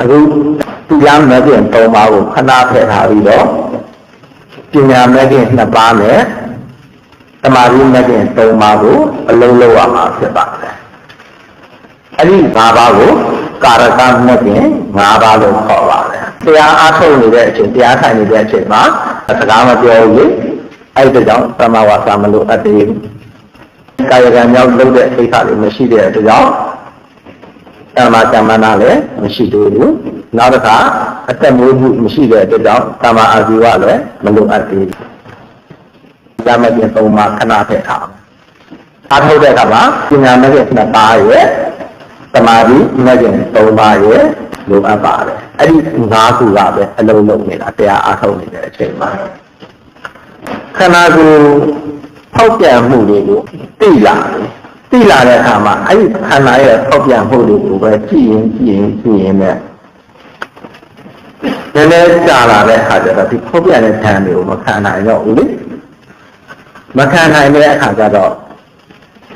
အခုသီလမဲ့ခင်၃ပါးကိုခဏဖယ်ထားပြီးတော့ပညာမဲ့ခင်၂ပါးနဲ့သမာဓိမဲ့ခင်၃ပါးကိုအလုံးလုံးရမှာဖြစ်ပါတယ်အဲ့ဒီ၅ပါးကိုကာရကမဲ့ခင်၅ပါးလို့ခေါ်ပါတယ်တရားအားထုတ်နေတဲ့အချိန်တရားထိုင်နေတဲ့အချိန်မှာစကားမပြောဘူးလေအဲ့ဒီကြောင့်သမာဝါစာမလို့အပ်သေးဘူးကာယကံကြောင့်လုပ်တဲ့အိဋ္ဌာတွေမရှိတဲ့အတွက်ကြောင့် တမ္မာတမ္မနာလည်းမရှိသေးဘူးနောက်တစ်ခါအသက်မွေးမှုမရှိတဲ့အတွက်ကြောင့်တမ္မာအာဇီဝလည်းမလိုအပ်သေးဘူးဒါမှပြင်သုံးပါခဏထည့်ထားအားထုတ်တဲ့အခါမှာပညာမဲ့တဲ့နှစ်ပါးရဲ့သမာဓိမဲ့တဲ့သုံးပါးရဲ့လိုအပ်ပါတယ်အဲ့ဒီ၅ခုကပဲအလုံးလုံးနေတာတရားအားထုတ်နေတဲ့အချိန်မှာခန္ဓာကိုယ်ဖောက်ပြန်မှုတွေကိုသိလာတယ် သိလာတဲ့အခါမှာအဲ့ဒီခန္ဓာရဲ့ဖောက်ပြန်မှုတွေကိုပဲကြည့်ရင်ကြည့်ရင်ကြည့်ရင်နဲ့နည်းနည်းကြာလာတဲ့အခါကျတော့ဒီဖောက်ပြန်တဲ့ဓာတ်တွေကိုမခံနိုင်တော့ဘူးလေမခံနိုင်တဲ့အခါကျတော့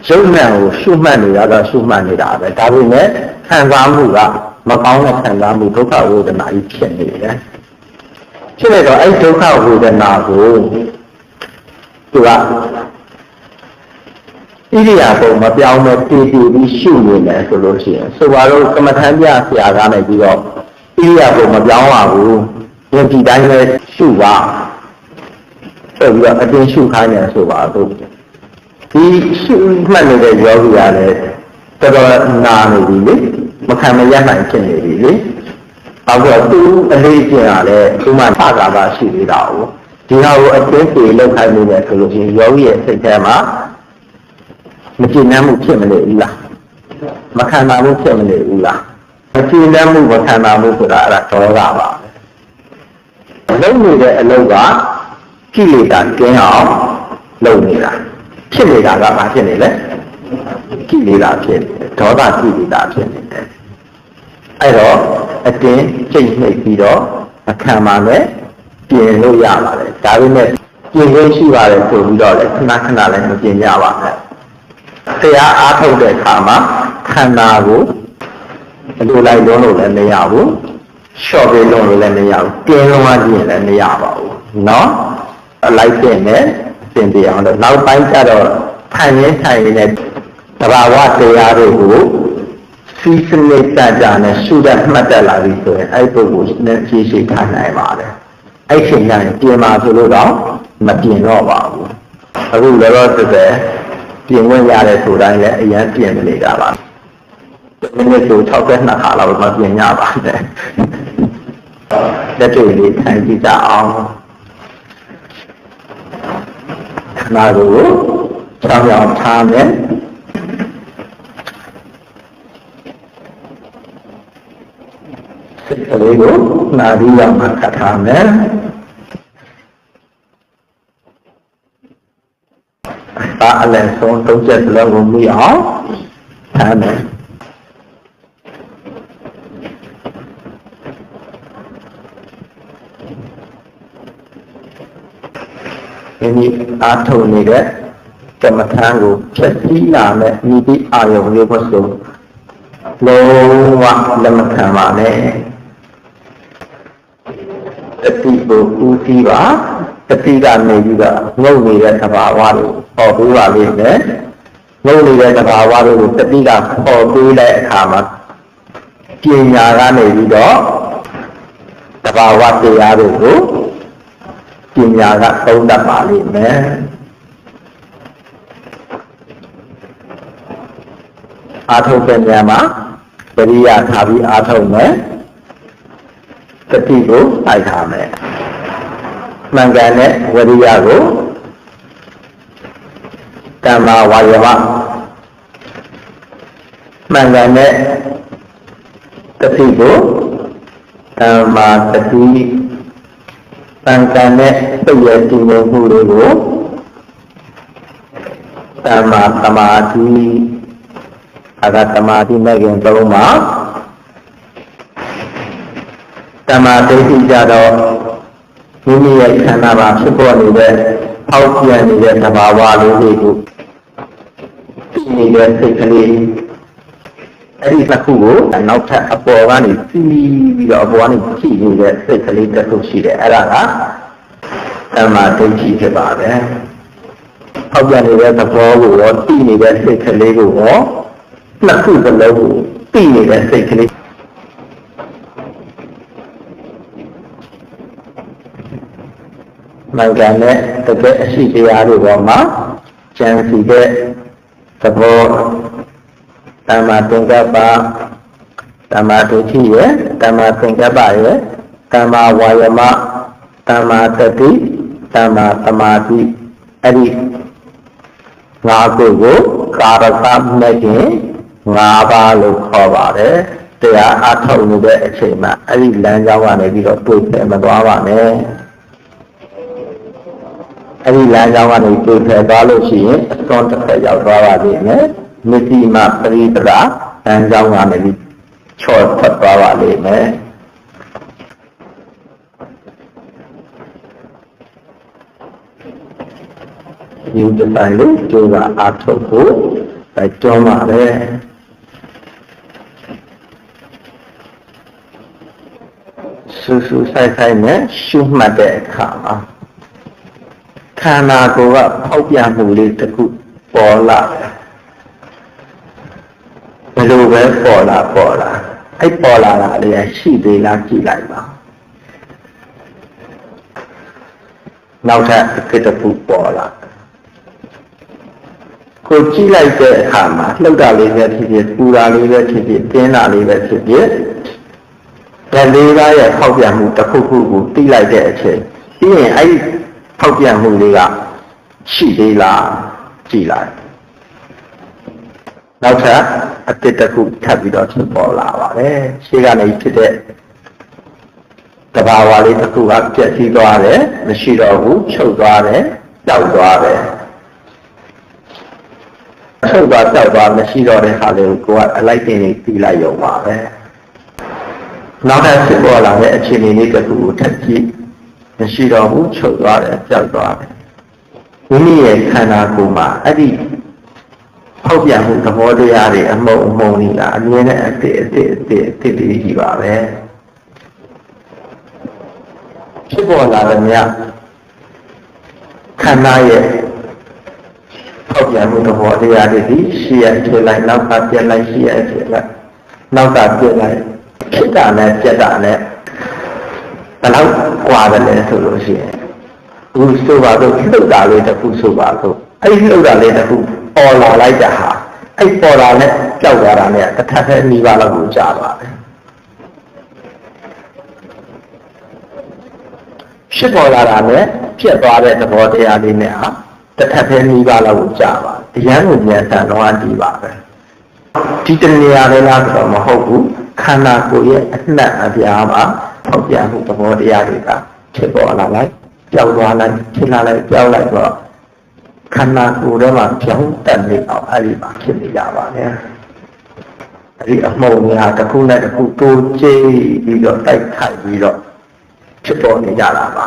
ရုပ်နာကိုရှုမှတ်နေတာတော့ရှုမှတ်နေတာပဲဒါပေမဲ့ခံစားမှုကမကောင်းတဲ့ခံစားမှုဒုက္ခဝေဒနာကြီးဖြစ်နေတယ်ဖြစ်နေတော့အဲ့ဒုက္ခဝေဒနာကိုသူက ဣရိယာပုံမပြောင်းတော့တည်တည်ပြီးရှုနေတယ်ဆိုလို့ရှိရင်ဆိုပါတော့ကမ္မထမ်းပြဆရာကနေပြီးတော့ဣရိယာပုံမပြောင်းပါဘူးယုံကြည်တိုင်းပဲရှုပါဆိုပြီးတော့အတင်းရှုခိုင်းတယ်ဆိုပါတော့ဒီရှုမှတ်နေတဲ့ယောဂီကလည်းတော်တော်နာနေပြီလေမခံမရနိုင်ဖြစ်နေပြီလေအောက်တော့သူအလေးကျင်ရလဲသူမှသကာပါရှိသေးတာကိုဒီဟာကိုအတင်းပြေလောက်ခိုင်းနေတယ်ဆိုလို့ရှိရင်ယောဂီရဲ့စိတ်ထဲမှာ မကျေနပ်မှုဖြစ်မနေဘူးလားမခံနိုင်မှုဖြစ်မနေဘူးလားမကျေနပ်မှုမခံနိုင်မှုဆိုတာအဲ့ဒါဒေါသပါပဲလုံးနေတဲ့အလုပ်ကကိလေသာကျင်းအောင်လုပ်နေတာဖြစ်နေတာကဘာဖြစ်နေလဲကိလေသာဖြစ်နေတယ်ဒေါသကိလေသာဖြစ်နေတယ်အဲ့တော့အတင်းစိတ်နှိပ်ပြီးတော့အခမ်းမှာလည်းပြင်လို့ရပါတယ်ဒါပေမဲ့ပြင်လို့ရှိပါတယ်ဆိုပြီးတော့လည်းခဏခဏလည်းမပြင်ရပါနဲ့ တရားအားထုတ်တဲ့အခါမှာခန္ဓာကိုအလိုလိုက်လုံးလို့လည်းမရဘူးလျှော့ပေးလုံးလို့လည်းမရဘူးပြင်းလုံးဝကြည့်ရင်လည်းမရပါဘူးเนาะအလိုက်ပြင်နဲ့ပြင်ပြအောင်တော့နောက်ပိုင်းကျတော့ထိုင်ရင်းထိုင်ရင်းနဲ့တဘာဝတရားတွေကိုစီစနစ်ကြကြနဲ့ရှုတတ်မှတ်တတ်လာပြီဆိုရင်အဲ့ပုဂ္ဂိုလ်နဲ့ဖြည့်ရှိခံနိုင်ပါတယ်အဲ့ချိန်ကျရင်ပြင်ပါဆိုလို့တော့မပြင်တော့ပါဘူးအခုလည်းတော့တည်း ပြင်ဝင်ရတယ်ဆိုတိုင်းလည်းအရင်ပြင်နေတာပါဒီနေ့ဆို62ခါလောက်မပြင်ရပါနဲ့လက်တွေ့လေးထိုင်ကြည့်ကြအောင်ခဏကိုကြောင်ကြောင်ထားမယ်စိတ်ကလေးကိုနာရီရောက်မှခတ်ထားမယ် ဒါအလည်းဆုံးသုံးချက်စလုံးကိုမြည်အောင်ထားမယ်ဒီအားထုတ်နေတဲ့ကမ္မထံကိုဖြည့်ဆည်းလာမဲ့မိတိအာယုံလေးကိုဆိုလုံးဝလက်မခံပါနဲ့တတိကိုဦးစီးပါတတိကနေပြီးတော့ငုတ်နေတဲ့သဘာဝကို ပေါ်ပေးပါလိမ့်မယ်ငုတ်နေတဲ့သဘာဝတွေကိုတတိကပေါ်ပေးတဲ့အခါမှာပညာကနေပြီးတော့သဘာဝတရားတွေကိုပညာကသုံးတတ်ပါလိမ့်မယ်အာထုတ်တဲ့ညမှာပရိယာထားပြီးအာထုတ်မယ်တတိကိုတိုက်ထားမယ်မှန်ကန်တဲ့ဝရိယကို ကမ္မာဝါယမမှန်ကန်တဲ့တတိကိုကမ္မာတတိတန်ကန်တဲ့စိတ်ရဲ့တည်ငြိမ်မှုတွေကိုတမ္မာသမာဓိအကသမာဓိမဲ့ခင်သုံးပါတမ္မာဒိဋ္ဌိကြတော့မိမိရဲ့ခန္ဓာမှာဖြစ်ပေါ်နေတဲ့အောက်ပြန်နေတဲ့သဘာဝလေးတွေကို ဒီနေတဲ့စိတ်ကလေးအဲ့ဒီတစ်ခုကိုနောက်ထပ်အပေါ်ကနေစီးပြီးတော့အပေါ်ကနေကြည့်နေတဲ့စိတ်ကလေးတစ်ခုရှိတယ်အဲ့ဒါကသမာဓိဖြစ်ပါတယ်။အောက်ပြန်နေတဲ့သဘောကိုရောတည်နေတဲ့စိတ်ကလေးကိုရောနှစ်ခုစလုံးကိုတည်နေတဲ့စိတ်ကလေးနိုင်ငံနဲ့တကယ်အရှိတရားတွေပေါ်မှာကျန်စီတဲ့ သဘောတမ္မာသင်္ကပ္ပတမ္မာဒုဋ္ဌိရဲ့တမ္မာသင်္ကပ္ပရဲ့တမ္မာဝါယမတမ္မာတတိတမ္မာသမာဓိအဲ့ဒီငါးခုကိုကာရကမဲ့ခင်ငါးပါးလို့ခေါ်ပါတယ်တရားအထုတ်နေတဲ့အချိန်မှာအဲ့ဒီလမ်းကြောင်းကနေပြီးတော့တွေ့ဖယ်မသွားပါနဲ့ အဲ့ဒီလမ်းကြောင်းကနေတွေ့ဖယ်သွားလို့ရှိရင်အစွန်းတစ်ဖက်ရောက်သွားပါလိမ့်မယ်မတိမပရိပဒလမ်းကြောင်းကနေပြီးချော့ထွက်သွားပါလိမ့်မယ်ဒီဒီတိုင်းလို့ကျိုးကအာထုတ်ဖို့တိုက်တွန်းပါတယ်ဆူဆူဆိုင်ဆိုင်နဲ့ရှုမှတ်တဲ့အခါမှာ ခန္ဓာကိုယ်ကဖောက်ပြန်မှုလေးတစ်ခုပေါ်လာဘယ်လိုပဲပေါ်လာပေါ်လာအဲ့ပေါ်လာတာလေးရှိသေးလားကြည့်လိုက်ပါနောက်ထပ်တစ်တစ်ခုပေါ်လာကိုကြည့်လိုက်တဲ့အခါမှာလှုပ်တာလေးပဲဖြစ်ဖြစ်ပူတာလေးပဲဖြစ်ဖြစ်တင်းတာလေးပဲဖြစ်ဖြစ်ဓာတ်လေးပါးရဲ့ဖောက်ပြန်မှုတစ်ခုခုကိုသိလိုက်တဲ့အချိန်ပြီးရင်အဲ့ဒီ ဖောက်ပြန်မှုလေးကရှိသေးလားကြည့်လိုက်နောက်ထပ်အတစ်တစ်ခုထပ်ပြီးတော့ဖြစ်ပေါ်လာပါတယ်ရှေ့ကနေဖြစ်တဲ့တဘာဝလေးတစ်ခုကပြည့်စည်သွားတယ်မရှိတော့ဘူးချုပ်သွားတယ်ကြောက်သွားတယ်ထုတ်သွားတောက်သွားမရှိတော့တဲ့ဟာလေးကိုကိုကအလိုက်တင်နေပြီးလိုက်ရုံပါပဲနောက်ထပ်ဖြစ်ပေါ်လာတဲ့အခြေအနေလေးတစ်ခုကိုထပ်ကြည့် မရှိတော့ဘူးချုပ်သွားတယ်ကြောက်သွားတယ်မိမိရဲ့ခန္ဓာကိုယ်မှာအဲ့ဒီဖောက်ပြန်မှုသဘောတရားတွေအမုံအမုံတွေကအမြင်နဲ့အစ်စ်အစ်စ်အစ်စ်အစ်စ်တွေကြီးပါပဲဖြစ်ပေါ်လာတဲ့မြတ်ခန္ဓာရဲ့ဖောက်ပြန်မှုသဘောတရားတွေဒီရှေ့ရဖြစ်လိုက်နောက်ကပြက်လိုက်ရှေ့ရဖြစ်လိုက်နောက်ကပြက်လိုက်ဖြစ်တာနဲ့ပြက်တာနဲ့ ဘယ်လောက်กว่าတယ်လဲဆိုလို့ရှိရင်ဘူးဆိုပါတော့လှုပ်တာလေးတစ်ခုဆိုပါတော့အဲ့ဒီလှုပ်တာလေးတစ်ခုပေါ်လာလိုက်တာဟာအဲ့ပေါ်လာနဲ့ကြောက်သွားတာနဲ့တစ်ထပ်သေးမိပါလောက်ကိုကြာပါတယ်ဖြစ်ပေါ်လာတာနဲ့ပြက်သွားတဲ့သဘောတရားလေးနဲ့ဟာတစ်ထပ်သေးမိပါလောက်ကိုကြာပါအရန်ကိုဉာဏ်တန်တော့ဒီပါပဲဒီတနေရာလေးလားဆိုတော့မဟုတ်ဘူးခန္ဓာကိုယ်ရဲ့အနှံ့အပြားမှာ ပေါက်ပြန်မှုသဘောတရားတွေကဖြစ်ပေါ်လာလိုက်ကြောက်သွားလိုက်ဖြစ်လာလိုက်ကြောက်လိုက်တော့ခန္ဓာကိုယ်ထဲမှာပြောင်းတက်နေအောင်အဲ့ဒီမှာဖြစ်နေကြပါလေအဲ့ဒီအမှုံများတစ်ခုနဲ့တစ်ခုတိုးကျိပြီးတော့တိုက်ခိုက်ပြီးတော့ဖြစ်ပေါ်နေကြတာပါ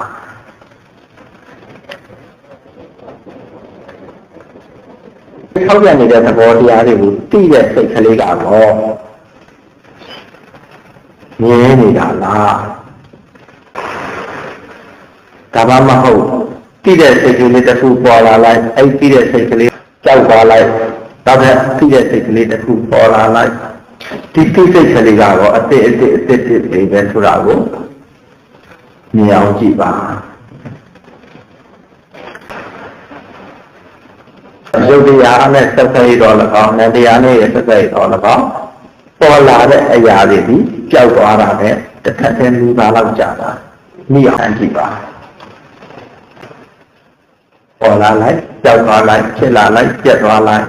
ထောက်ပြန်နေတဲ့သဘောတရားတွေကိုသိတဲ့စိတ်ကလေးကတော့ မြင်နေတာလားဒါမှမဟုတ်သိတဲ့စိတ်ကလေးတစ်ခုပေါ်လာလိုက်အဲ့သိတဲ့စိတ်ကလေးကြောက်သွားလိုက်နောက်ထပ်သိတဲ့စိတ်ကလေးတစ်ခုပေါ်လာလိုက်ဒီသိစိတ်ကလေးကတော့အစ်စ်အစ်စ်အစ်စ်အစ်စ်လေးပဲဆိုတာကိုမြင်အောင်ကြည့်ပါရုပ်တရားနဲ့ဆက်ဆက်ရတော့၎င်းနဲ့တရားနဲ့ဆက်ဆက်ရတော့၎င်း ပေါ်လာတဲ့အရာတွေဒီကြောက်သွားတာနဲ့တစ်ခါတည်းမိပါလောက်ကြာတာမိအောင်ကြည့်ပါပေါ်လာလိုက်ကြောက်သွားလိုက်ဖြစ်လာလိုက်ပြက်သွားလိုက်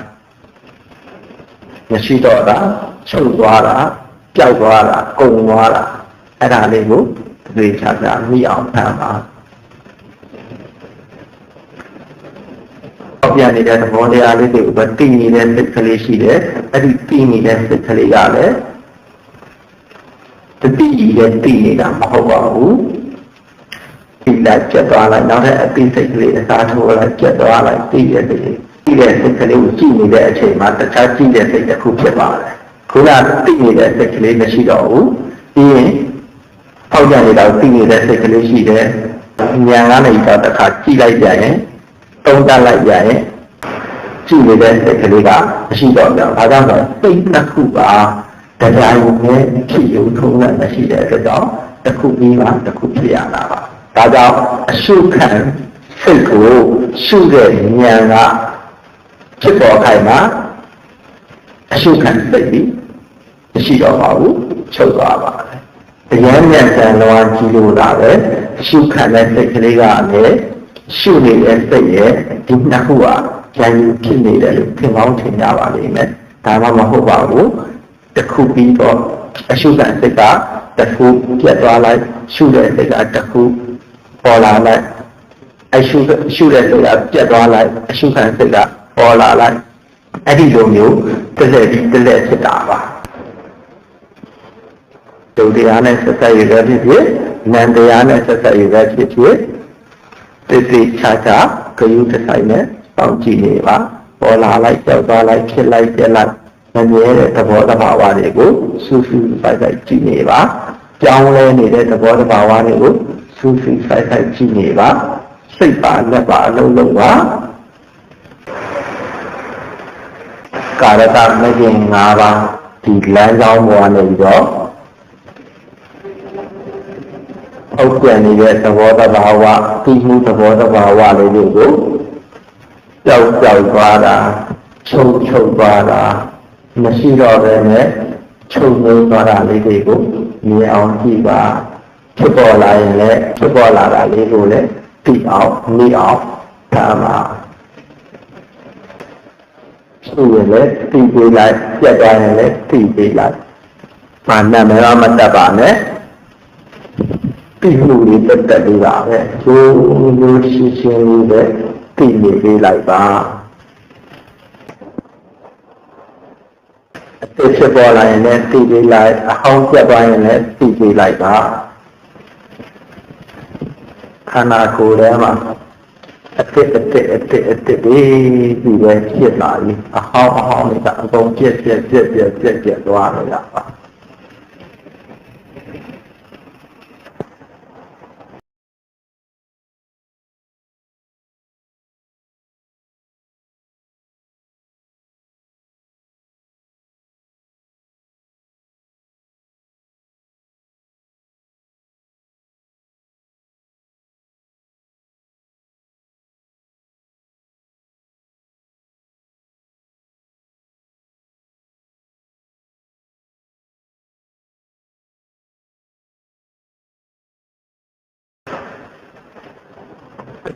မရှိတော့တာချုပ်သွားတာကြောက်သွားတာကုန်သွားတာအဲ့ဒါလေးကိုသိချာချာမိအောင်ဖန်ပါ ပြန်နေတဲ့သဘောတရားလေးတွေကိုပဲတည်နေတဲ့စိတ်ကလေးရှိတယ်အဲ့ဒီတည်နေတဲ့စိတ်ကလေးကလည်းတတိရဲ့တည်နေတာမဟုတ်ပါဘူးဒီလာကျက်သွားလိုက်နောက်ထပ်အပိစိတ်ကလေးအစားထိုးလိုက်ကျက်သွားလိုက်တည်ရဲ့တည်တည်တဲ့စိတ်ကလေးကိုကြည့်နေတဲ့အချိန်မှာတခြားကြည့်တဲ့စိတ်တစ်ခုဖြစ်ပါတယ်ခုနသိနေတဲ့စိတ်ကလေးမရှိတော့ဘူးပြီးရင်ပေါက်ကြနေတော့သိနေတဲ့စိတ်ကလေးရှိတယ်ဉာဏ်ကနေတော့တစ်ခါကြည့်လိုက်ကြရင် သုံးသပ်လိုက်ကြရင်ကြည့်နေတဲ့စိတ်ကလေးကမရှိတော့ဘူး။ဒါကြောင့်ဆိုစိတ်တစ်ခုပါတရားရုံနဲ့ဖြစ်ရုံထုံးနဲ့မရှိတဲ့အတွက်ကြောင့်တစ်ခုပြီးမှတစ်ခုဖြစ်ရတာပါ။ဒါကြောင့်အရှုခံစိတ်ကိုရှုတဲ့ဉာဏ်ကဖြစ်ပေါ်ခိုင်းမှာအရှုခံစိတ်ပြီးမရှိတော့ပါဘူးချုပ်သွားပါပဲ။တရားဉာဏ်ဆံတော်ကြီးလို့လာပဲအရှုခံတဲ့စိတ်ကလေးကလည်း ရှုနေတဲ့စိတ်ရဲ့ဒီနှစ်ခုကဉာဏ်ယူဖြစ်နေတယ်လို့သင်ကောင်းထင်ကြပါလိမ့်မယ်။ဒါမှမဟုတ်ပါဘူး။တစ်ခုပြီးတော့အရှုခံစိတ်ကတစ်ခုပြတ်သွားလိုက်ရှုတဲ့စိတ်ကတစ်ခုပေါ်လာလိုက်အရှုရှုတဲ့စိတ်ကပြတ်သွားလိုက်အရှုခံစိတ်ကပေါ်လာလိုက်အဲ့ဒီလိုမျိုးတစ်လက်ပြီးတစ်လက်ဖြစ်တာပါဒုတရားနဲ့ဆက်ဆက်ရတဲ့ဖြစ်ဖြစ်နန္တရားနဲ့ဆက်ဆက်ရတဲ့ဖြစ်ဖြစ် တိတိချာချာဂယုတဆိုင်နဲ့ပေါင်းကြည့်နေပါပေါ်လာလိုက်ကြောက်သွားလိုက်ဖြစ်လိုက်ပြက်လိုက်မမြဲတဲ့သဘောတဘာဝတွေကိုစူးစူးပိုက်ပိုက်ကြည့်နေပါကြောင်းလဲနေတဲ့သဘောတဘာဝတွေကိုစူးစူးပိုက်ပိုက်ကြည့်နေပါစိတ်ပါလက်ပါအလုံးလုံးပါကာရကမဂ္ဂင်၅ပါးဒီလမ်းကြောင်းပေါ်နေပြီးတော့ အောက်ပြန်နေတဲ့သဘောတဘာဝသိမှုသဘောတဘာဝလေးတွေကိုကြောက်ကြောက်သွားတာချုပ်ချုပ်သွားတာမရှိတော့ဘဲနဲ့ချုပ်ငိမ့်သွားတာလေးတွေကိုမြင်အောင်ကြည့်ပါဖြစ်ပေါ်လာရင်လည်းဖြစ်ပေါ်လာတာလေးကိုလည်းသိအောင်မြင်အောင်ဒါမှရှိရင်လည်းသိပေးလိုက်ပြတ်သွားရင်လည်းသိပေးလိုက်မာနမရမတတ်ပါနဲ့ သိမှုတွေတက်တက်လေးပါပဲရိုးရိုးရှင်းရှင်းလေးပဲသိနေပေးလိုက်ပါအစ်ဖြစ်ပေါ်လာရင်လည်းသိပေးလိုက်အဟောင်းပြတ်သွားရင်လည်းသိပေးလိုက်ပါခန္ဓာကိုယ်ထဲမှာအစ်စ်အစ်စ်အစ်စ်အစ်စ်ဒီဒီပဲဖြစ်လာပြီအဟောင်းအဟောင်းတွေကအကုန်ပြက်ပြက်ပြက်ပြက်ပြက်ပြက်သွားတော့ရပါ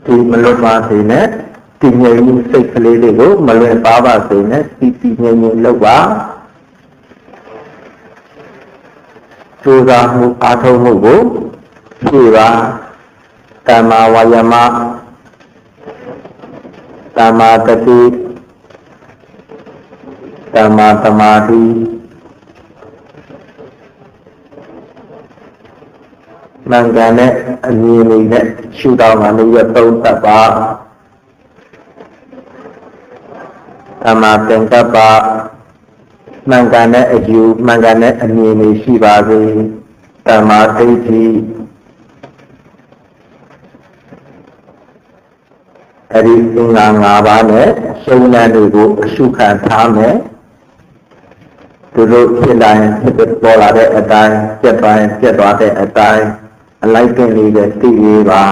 ဒီမလွတ်ပါစေနဲ့တည်ငြိမ်မှုစိတ်ကလေးတွေကိုမလွင်ပါပါစေနဲ့တည်တည်ငြိမ်ငြိမ်လုပ်ပါကြိုးစားမှုအားထုတ်မှုကိုဖြည့်ပါတမ္မာဝါယမတမ္မာတတိတမ္မာသမာဓိ မှန်ကန်တဲ့အမြင်လေးနဲ့ရှုတော်မှာလည်းသုံးသပ်ပါသမာသင်္ကပ္ပမှန်ကန်တဲ့အယူမှန်ကန်တဲ့အမြင်လေးရှိပါစေသမာဓိဋ္ဌိအဲ့ဒီသင်္ဃာ၅ပါးနဲ့ရှုံးတဲ့တွေကိုအရှုခံထားမယ်သူတို့ဖြစ်လာရင်ဖြစ်ပေါ်လာတဲ့အတိုင်းပြတ်သွားရင်ပြတ်သွားတဲ့အတိုင်း အလိုက်တင်လေးပဲသိရပါ